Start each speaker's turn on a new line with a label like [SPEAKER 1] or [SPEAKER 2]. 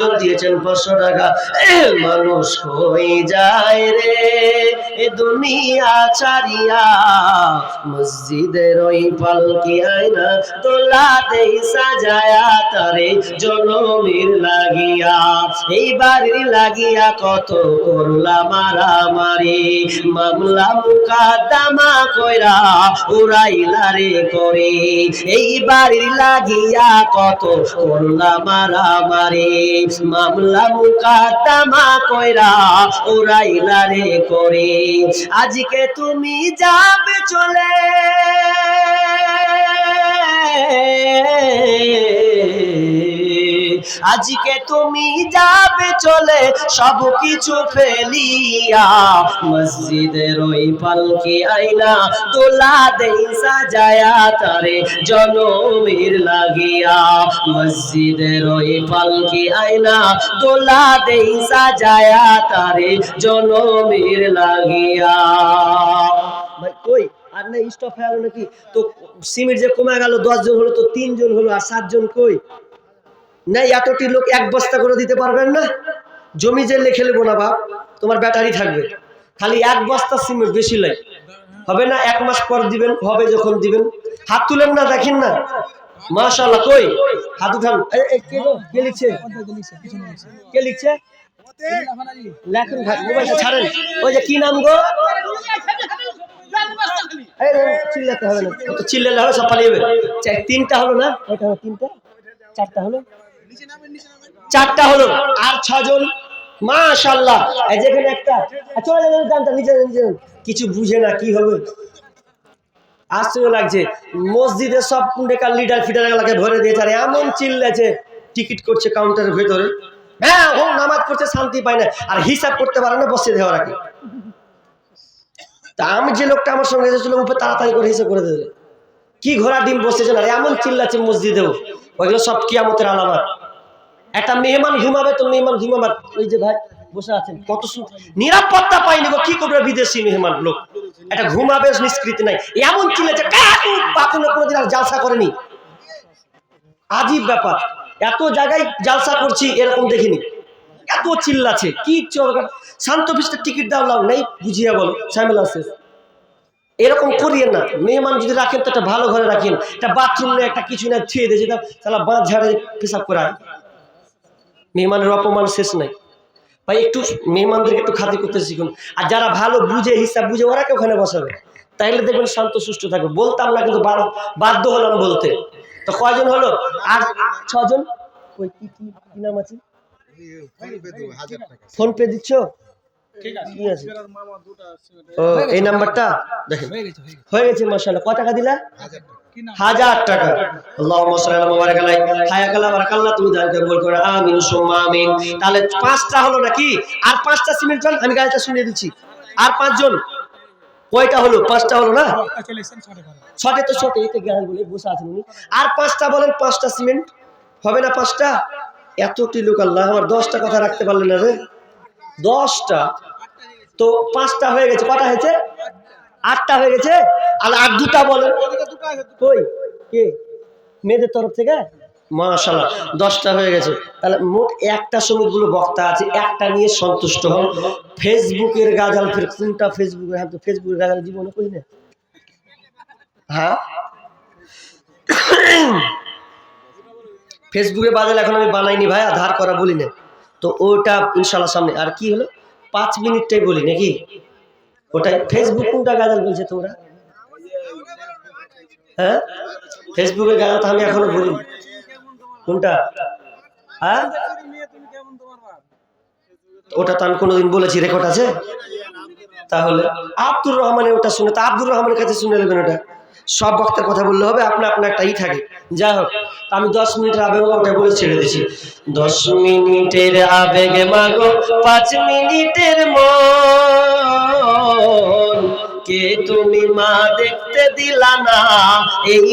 [SPEAKER 1] Ah, দিয়েছেন পাঁচশো টাকা। মানুষ কই যায় রে, এ দুনিয়া ছাড়িয়া মসজিদের ওই পালকি আয়না দোলা দেই সাজায়া তারে জনমের লাগিয়া, এই বাড়ির লাগিয়া কত করলা মারামারি। মামলা মুকাদ্দামা কইরা উড়াইলা রে করে, এই বাড়ির লাগিয়া কত করলা মারামারি। মামলা মুকাদ্দামা কইরা উড়াইলা রে করে। আজকে তুমি যাবে চলে। আজকে তুমি যাবে চলে, সব কিছু ফেলিয়া। মসজিদের ওই পালকি আইনা দোলা দেই সাজায়া, তারে জনমের লাগিয়া। মসজিদের ওই পালকি আইনা দোলা দেই সাজায়া, তারে জনমের লাগিয়া। কই? আর না স্টপ হয়ে গেল নাকি? তো সিমেন্ট যে কমে গেল দশ জন হলো তো তিনজন হলো, আর সাতজন কই? না, এতটি লোক এক বস্তা করে দিতে পারবেন না? জমি যে লেখে নেব না বাপ, তোমার ব্যাটারি থাকবে। খালি এক বস্তা সিমেন্ট বেশি লাই হবে না, এক মাস পর দিবেন, হবে যখন দিবেন। হাত তুলেন না, দেখেন না। মাশাল্লাহ কই? হাত উঠান। কে লিখছে? কে লিখছে? ছাড়েন। ওই যে কি নাম গো? চিল্লাতে হবে না। চিল্লালে হবে সব পালিয়ে যাবে। তিনটা হলো না? হলো? তিনটা? চারটা হলো? চারটা হলো আর ছজন। মাশাল্লাহ এই যেখানে একটা। চলে যাবেন নিচে নিচে কিছু বুঝে না কি হবে। আশ্চর্য লাগছে। মসজিদের সব লিডার ফিডার এলাকায় ভরে দিয়েছে। আর এমন চিল্লেছে টিকিট করছে কাউন্টারের ভেতরে। হ্যাঁ ও নামাজ পড়ছে শান্তি পায় না। আর হিসাব করতে পারে না, বসে দেওয়া রাখে তা আমি যে লোকটা আমার সঙ্গে এসেছিল উপরে তাড়াতাড়ি করে হিসাব করে দিলে। কি ঘোড়া ডিম বসেছে না এমন চিল্লাচ্ছে মসজিদেও। ওইগুলো সব কিয়ামতের আলামত। একটা মেহমান ঘুমাবে, তো মেহমান ঘুমাবার, ওই যে ভাই বসে আছেন, কত সুন্দর নিরাপত্তা পাইনি গো, কি করবে বিদেশি মেহমান লোক? একটা ঘুমাবে নিষ্কৃতি নাই। এমন চিল্লেছে কাকু কোনোদিন আর জালসা করেনি। আজীব ব্যাপার। এত জায়গায় জালসা করছি, এরকম দেখিনি। এত চিল্লাছে কি শান্ত ফিস্টের টিকিট দাও লাও নেই, বুঝিয়া বলো, ঝামেলা শেষ। এরকম করিয়েন না। মেহমান যদি রাখেন, তো একটা ভালো ঘরে রাখেন। একটা বাথরুম নেই, একটা কিছু না ছুঁয়ে দিয়েছে তাহলে বাঁধ ঝাড়ে পেশাব করায় মেহমানের অপমান শেষ নাই। ভাই একটু মেহমানদেরকে একটু খাতির করতে শিখুন। আর যারা ভালো বুঝে হিসাব বুঝে ওরাকে ওখানে বসাবে? তাইলে দেখবেন শান্ত সুস্থ থাকবে। বলতাম না কিন্তু বাধ্য হলাম বলতে। তো কয়জন হলো? আর ছজন? ওই কি কি নাম আছে? ফোন পে দিচ্ছ? ও এই নাম্বারটা? দেখেন। হয়ে গেছে মাশাআল্লাহ। কত টাকা দিলা? হাজার টাকা। আল্লাহুম্মা সাল্লি মুবারাক আলাই। হায়াকাল্লাহ বারাকাল্লাহ তুমি দান কবুল করো আমিন সুম্মা আমিন। তাহলে পাঁচটা হলো নাকি? আর পাঁচটা সিমেন্ট জন আমি গাড়িটা শুনিয়ে দিচ্ছি। আর পাঁচজন? কয়টা হলো? পাঁচটা হলো না? ছটে তো ছটে এতে জ্ঞান বলে বসে আছেন উনি। আর পাঁচটা বলেন পাঁচটা সিমেন্ট। হবে না পাঁচটা? এতটি লোক আল্লাহ আমার দশটা কথা রাখতে পারলেন না রে। দশটা? তো পাঁচটা হয়ে গেছে কটা হয়েছে? আটটা হয়ে গেছে? আর আর দুটা বলেন। কই? কে? মেয়েদের তরফ থেকে? মাশাল্লাহ দশটা হয়ে গেছে। তাহলে মোট একটা শ্রমিকগুলো বক্তা আছে, একটা নিয়ে সন্তুষ্ট হন। ফেসবুকের গাজাল ফের, কোনটা ফেসবুকের হ্যাঁ তো ফেসবুকের গাজাল জীবনে করি না? হ্যাঁ? ফেসবুকে বাজার এখন আমি বানাইনি ভাই আধার করা বলি না তো ওটা ইনশাল্লাহ সামনে, আর কি হলো? পাঁচ মিনিটটাই বলি, নাকি? ওটাই। ফেসবুক কোনটা গাজাল বলছে তোমরা? হ্যাঁ? ফেসবুকে গাজাল তো আমি এখনও বলি কোনটা? হ্যাঁ? ওটা তো আমি কোনোদিন বলেছি রেকর্ড আছে? তাহলে আব্দুর রহমানের ওটা শুনে, তা আব্দুর রহমানের কাছে শুনে নেবেন ওটা। সব বক্তার কথা বললে হবে, আপনার আপনার একটা ই থাকে। যাই হোক আমি দশ মিনিটের আবেগ ওটা বলে ছেড়ে দিয়েছি দশ মিনিটের আবেগে মাগো, পাঁচ মিনিটের মন। কে তুমি মা দেখতে দিলা না এই